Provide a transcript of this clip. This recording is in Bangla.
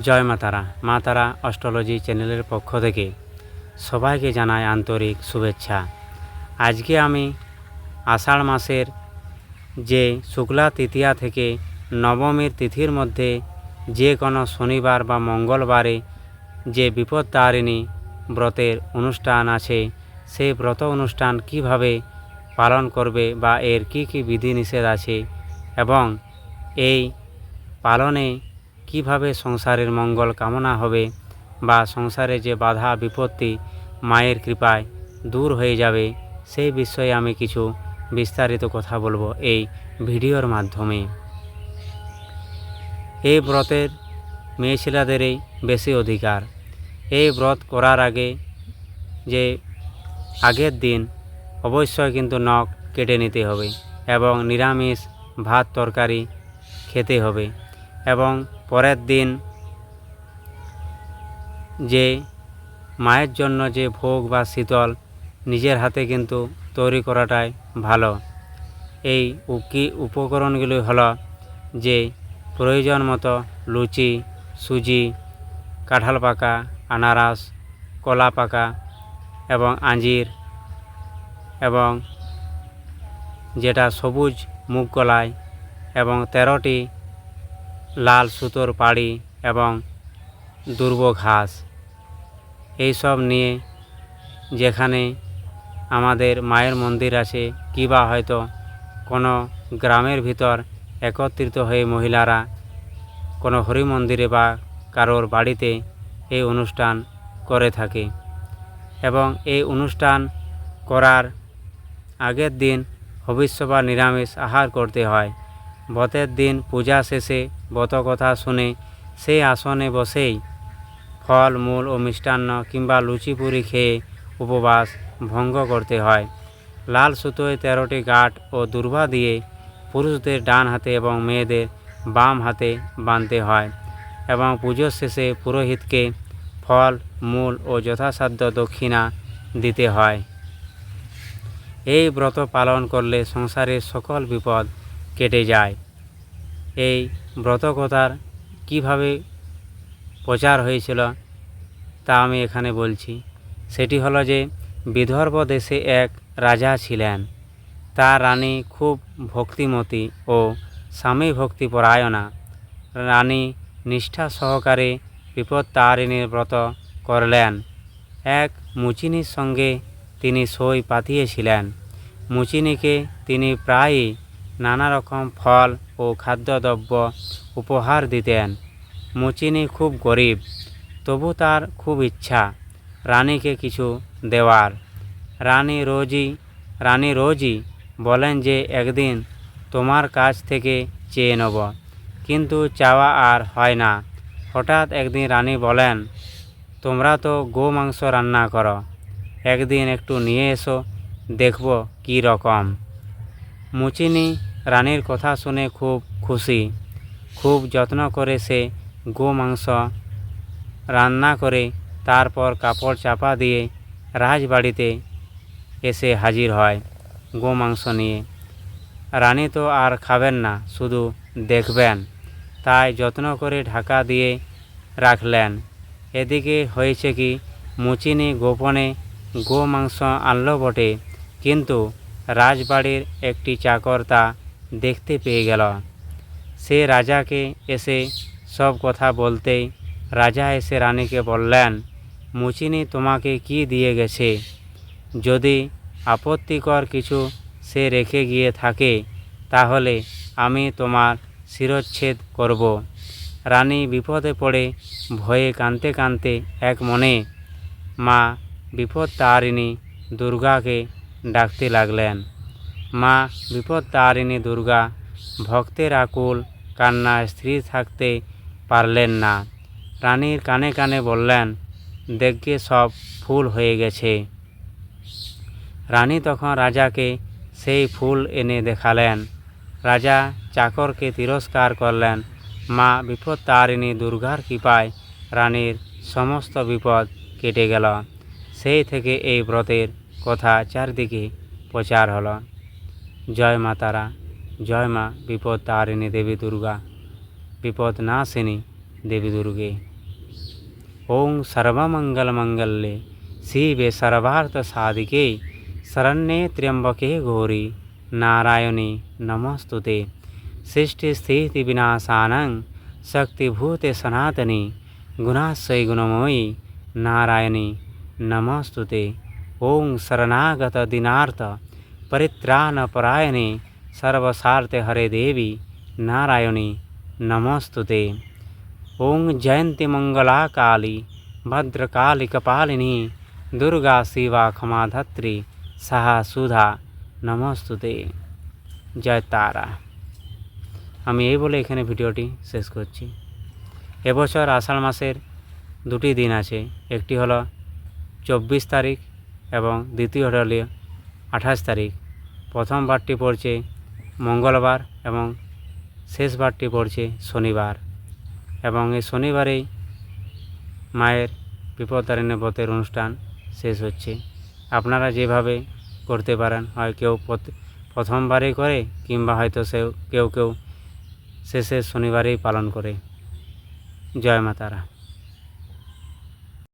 জয় মা তারা। মা তারা অস্ট্রোলজি চ্যানেলের পক্ষ থেকে সবাইকে জানায় আন্তরিক শুভেচ্ছা। আজকে আমি আষাঢ় মাসের যে শুক্লা তৃতীয়া থেকে নবমীর তিথির মধ্যে যে কোনো শনিবার বা মঙ্গলবারে যে বিপত্তারিণী ব্রতের অনুষ্ঠান আছে, সেই ব্রত অনুষ্ঠান কীভাবে পালন করবে বা এর কি কি বিধিনিষেধ আছে এবং এই পালনে কীভাবে সংসারের মঙ্গল কামনা হবে বা সংসারে যে বাধা, বিপত্তি, মায়ের কৃপায় দূর হয়ে যাবে, সেই বিষয়ে আমি কিছু বিস্তারিত কথা বলব এই ভিডিওর মাধ্যমে। এই ব্রতের মেয়ে ছেলেদেরই বেশি অধিকার। এই ব্রত করার আগে যে আগের দিন অবশ্যই কিন্তু নখ কেটে নিতে হবে এবং নিরামিষ ভাত, তরকারি খেতে হবে এবং পরের দিন যে মায়ের জন্য যে ভোগ বা শীতল নিজের হাতে কিন্তু তৈরি করাটাই ভালো। এই উকি উপকরণগুলি হলো যে প্রয়োজন মতো লুচি, সুজি, কাঁঠাল পাকা, আনারস, কলা পাকা এবং আঞ্জির এবং যেটা সবুজ মুগ কলাই এবং তেরোটি লাল সুতোর পাড়ি এবং দুর্ব ঘাস। এইসব নিয়ে যেখানে আমাদের মায়ের মন্দির আছে, কিবা হয়তো কোনো গ্রামের ভিতর একত্রিত হয়ে মহিলারা কোনো হরি মন্দিরে বা কারোর বাড়িতে এই অনুষ্ঠান করে থাকে। এবং এই অনুষ্ঠান করার আগের দিন ভবিষ্য বা নিরামিষ আহার করতে হয়। বতের দিন পূজা শেষে ব্রত কথা শুনে সেই আসনে বসেই ফল, মূল ও মিষ্টান্ন কিংবা লুচি পুরি খেয়ে উপবাস ভঙ্গ করতে হয়। লাল সুতোয় তেরোটি গাঁট ও দুর্বা দিয়ে পুরুষদের ডান হাতে এবং মেয়েদের বাম হাতে বাঁধতে হয় এবং পুজোর শেষে পুরোহিতকে ফল, মূল ও যথাসাধ্য দক্ষিণা দিতে হয়। এই ব্রত পালন করলে সংসারের সকল বিপদ কেটে যায়। এই ব্রত কথার কীভাবে প্রচার হয়েছিল তা আমি এখানে বলছি। সেটি হলো যে বিদর্ভ দেশে এক রাজা ছিলেন। তার রানী খুব ভক্তিমতী ও স্বামী ভক্তিপরায়ণা রানী নিষ্ঠা সহকারে বিপত্তারিণীর ব্রত করলেন। এক মুচিনির সঙ্গে তিনি সই পাতিয়েছিলেন। মুচিনিকে তিনি প্রায়ই নানা রকম ফল ও খাদ্যদ্রব্য উপহার দিতেন। মুচিনি খুব গরিব, তবু তার খুব ইচ্ছা, রানীকে কিছু দেওয়ার। রানী রোজই রানী রোজই বলেন যে একদিন তোমার কাছ থেকে চেয়ে নেব, কিন্তু চাওয়া আর হয় না। হঠাৎ একদিন রানী বলেন, তোমরা তো গো মাংস রান্না করো, একদিন একটু নিয়ে এসো, দেখব কী রকম। মুচিনি রানীর কথা শুনে খুব খুশি। খুব যত্ন করে সে গো মাংস রান্না করে তারপর কাপড় চাপা দিয়ে রাজবাড়িতে এসে হাজির হয় গো মাংস নিয়ে। রানী তো আর খাবেন না, শুধু দেখবেন। তাই যত্ন করে ঢাকা দিয়ে রাখলেন। এদিকে হয়েছে কি, মুচিনি গোপনে গো মাংস আনলো বটে, কিন্তু রাজবাড়ির একটি চাকর তা দেখতে পেয়ে গেল। সে রাজাকে এসে সব কথা বলতেই রাজা এসে রানীকে বললেন, মুচিনি, তোমাকে কি দিয়ে গেছে? যদি আপত্তিকর কিছু সে রেখে গিয়ে থাকে, তাহলে আমি তোমার শিরচ্ছেদ করব। রানী বিপদে পড়ে ভয়ে কাঁদতে কাঁদতে এক মনে মা বিপদতারিণী দুর্গাকে ডাকতে লাগলেন। মা বিপদতারিণী দুর্গা, ভক্তের আকুল কান্নায় স্ত্রী থাকতে পারলেন না। রানীর কানে কানে বললেন দেখগে সব ফুল হয়ে গেছে। রানী তখন রাজাকে সেই ফুল এনে দেখালেন। রাজা চাকরকে তিরস্কার করলেন, মা বিপত্তারিণী দুর্গার কৃপায় রানীর সমস্ত বিপদ কেটে গেল। সেই থেকে এই ব্রতের কথা চারদিকে প্রচার হলো। জয় মা তারা, জয় মা বিপদ তারিণী দেবী দুর্গা, বিপদ নাশিনী দেবী দুর্গে। ওং সর্বমঙ্গলমঙ্গলে শিবে সর্বার্থ সাধিকে, শরণ্যে ত্র্যম্বকে গৌরী নারায়ণী নমস্তুতে। সৃষ্টি স্থিতি বিনাশানং, শক্তিভূতে সনাতনী, গুণাশ্রয় গুণময়ী নারায়ণী নমস্তুতে। ওং শরণাগত দিনার্থ পরিত্রাণপরায়ণে সর্বসার্থে হরে দেবী নারায়ণী নমস্তুতে ওং জয়ন্তী মঙ্গলা কালী ভদ্রকালী কপালিনী দুর্গা শিবা ক্ষমাধাত্রী সাহা সুধা নমস্তুতে জয় তারা আমি এই বলে এখানে ভিডিওটি শেষ করছি। এবছর আষাঢ় মাসের দুটি দিন আছে। একটি হলো চব্বিশ তারিখ এবং দ্বিতীয় হল আঠাশ তারিখ। প্রথম বারটি পড়ছে মঙ্গলবার এবং শেষ বারটি পড়ছে শনিবার। এবং এই শনিবারেই মায়ের বিপদারিণী ব্রতের অনুষ্ঠান শেষ হচ্ছে। আপনারা যেভাবে করতে পারেন, হয় কেউ প্রথমবারেই করে কিংবা হয়তো সে কেউ কেউ শেষের শনিবারেই পালন করে। জয় মাতারা